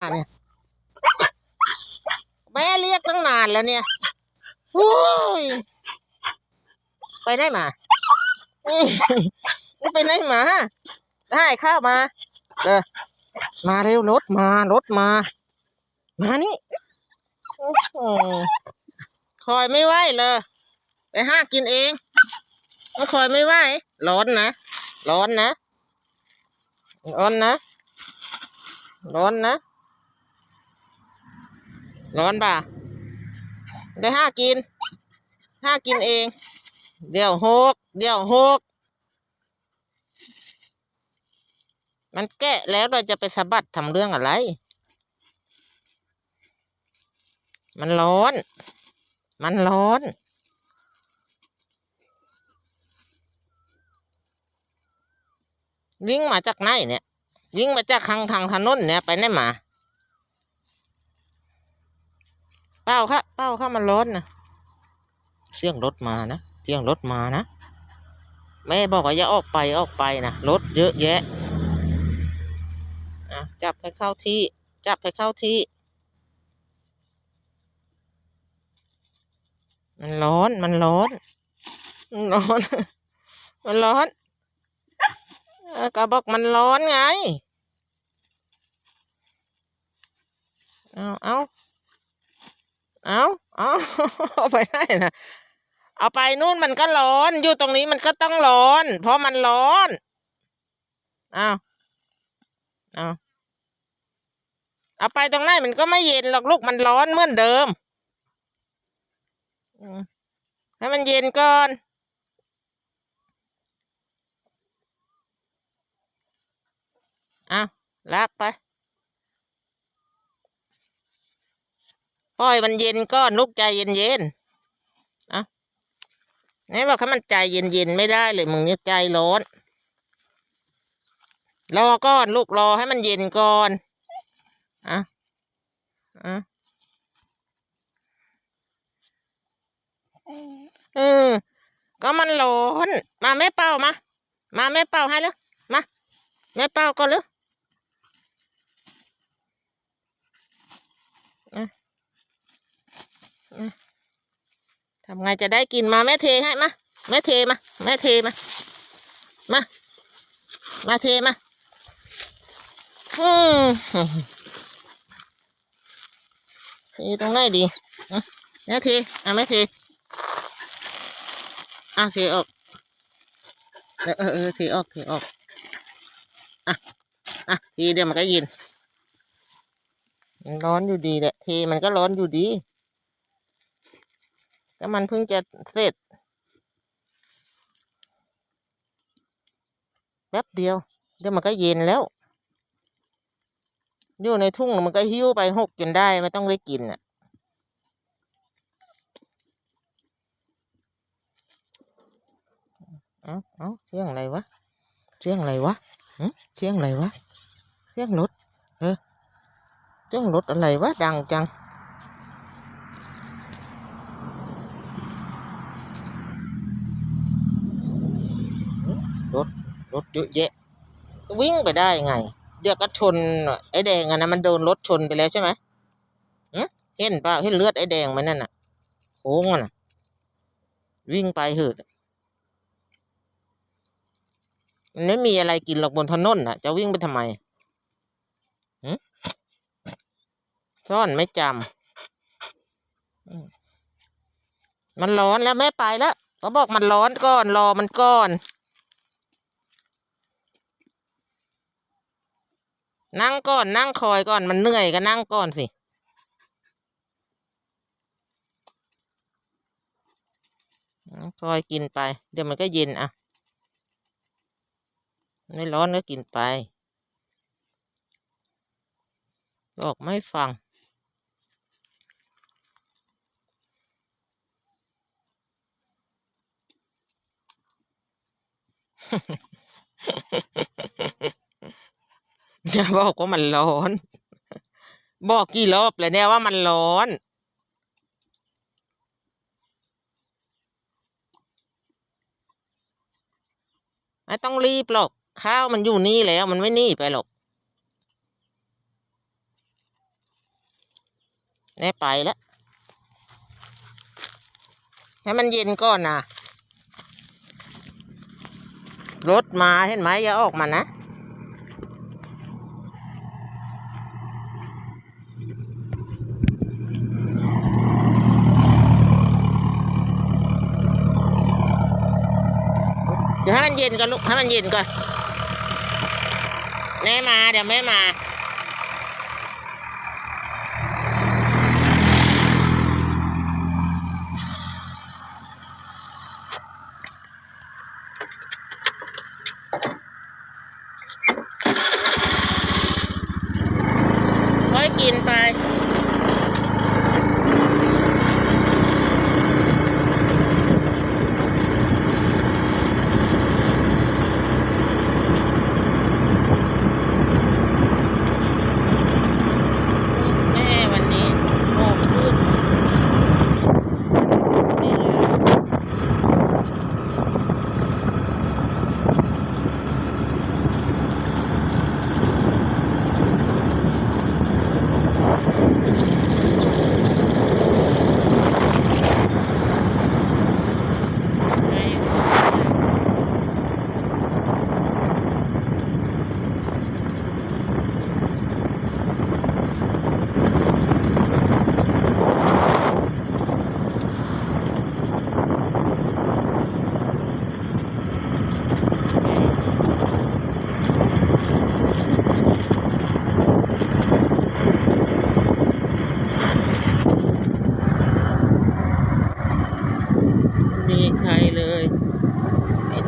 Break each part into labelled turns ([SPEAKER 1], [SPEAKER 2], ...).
[SPEAKER 1] เนี่ยแม่เรียกตั้งนานแล้วเนี่ยโอ้ยไปไหนมาอืมไปไหนมา ได้ข้าวมาเออมาเร็วรถมารถมา มานี่อื้อหือคอยไม่ไหวเลยไปห้ากินเองมันคอยไม่ไหวร้อนนะร้อนนะร้อนนะร้อนนะ ร้อนป่ะ ได้ห้ากิน ห้ากินเอง เดี๋ยวหก เดี๋ยวหก มันแกะแล้วเราจะไปสะบัดทำเรื่องอะไร มันร้อน มันร้อนวิ่งมาจากไหนเนี่ยวิ่งมาจากทางทางถนนเนี่ยไปไหนมา เป้าค่ะเป้าค่ะมันร้อนนะเสียงรถมานะเสียงรถมานะแม่บอกว่าอย่าออกไปออกไปนะรถเยอะแยะอะจับให้เข้าที่จับให้เข้าที่มันร้อนมันร้อนมันร้อน มันร้อนเออก็บอกมันร้อนไง เอาเอา เอาเอาเอาไปได้นะเอาไปนู่นมันก็ร้อน อยู่ตรงนี้มันก็ต้องร้อน เพราะมันร้อนเอาเอาเอาไปตรงไหนมันก็ไม่เย็นหรอกลูกมันร้อนเหมือนเดิมให้มันเย็นก่อนเอาลากไป ปล่อยมันเย็นก้อนลูกใจเย็นเย็นเอาไหนบอกให้มันใจเย็นเย็นไม่ได้เลยมึงเนี่ยใจร้อนรอก้อนลูกรอให้มันเย็นก่อนอะอะเออ ก็มันร้อน มาแม่เป่ามา มาแม่เป่าให้เลยมา แม่เป่าก่อนเลย ทำไงจะได้กินมาแม่เทให้มาแม่เทมาแม่เทมามามาเทมาอืมเทตรงไหนดีอะแม่เทอะแม่เทอะเทออกเออเออเทออกเทออกอะอะทีเดียวมันก็ยินมันร้อนอยู่ดีแหละเทมันก็ร้อนอยู่ดี ก็มันเพิ่งจะเสร็จแป๊บเดียว เดี๋ยวมันก็เย็นแล้ว อยู่ในทุ่งมันก็หิ้วไปหกจนได้ไม่ต้องได้กินอะ เอาเอาเสียงอะไรวะ เสียงอะไรวะเสียงอะไรวะ เสียงรถ เออเสียงรถอะไรวะ ดังจัง รถ เยอะแยะ วิ่งไปได้ไง เดี๋ยวก็ชนไอ้แดงอันนั้นมันโดนรถชนไปแล้วใช่ไหมเห็นเปล่าเห็นเลือดไอ้แดงไหมนั่นน่ะโค้งอะน่ะ วิ่งไปเหิดมันไม่มีอะไรกินหรอกบนถนนน่ะ จะวิ่งไปทำไมซ่อนไม่จำมมันร้อนแล้วแม่ไปแล้วก็บอกมันร้อนก่อนรอมันก่อน นั่งก่อนนั่งคอยก่อนมันเหนื่อยก็นั่งก่อนสิ คอยกินไป เดี๋ยวมันก็เย็นอะ ไม่ร้อนก็กินไป บอกไม่ฟังอย่า บอกว่ามันร้อน บอกกี่รอบแล้วเนี่ยว่ามันร้อนไม่ต้องรีบหรอก ข้าวมันอยู่นี่แล้ว มันไม่หนี่ไปหรอกแน่ไปแล้ว ให้มันเย็นก่อนนะรถมาเห็นไหมอย่าออกมานะ เดี๋ยว ให้มันเย็นก่อนลูกให้มันเย็นก่อนแม่มาเดี๋ยวแม่มาค่อยกินไป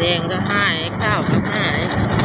[SPEAKER 1] แดงก็ให้ข้าวก็ให้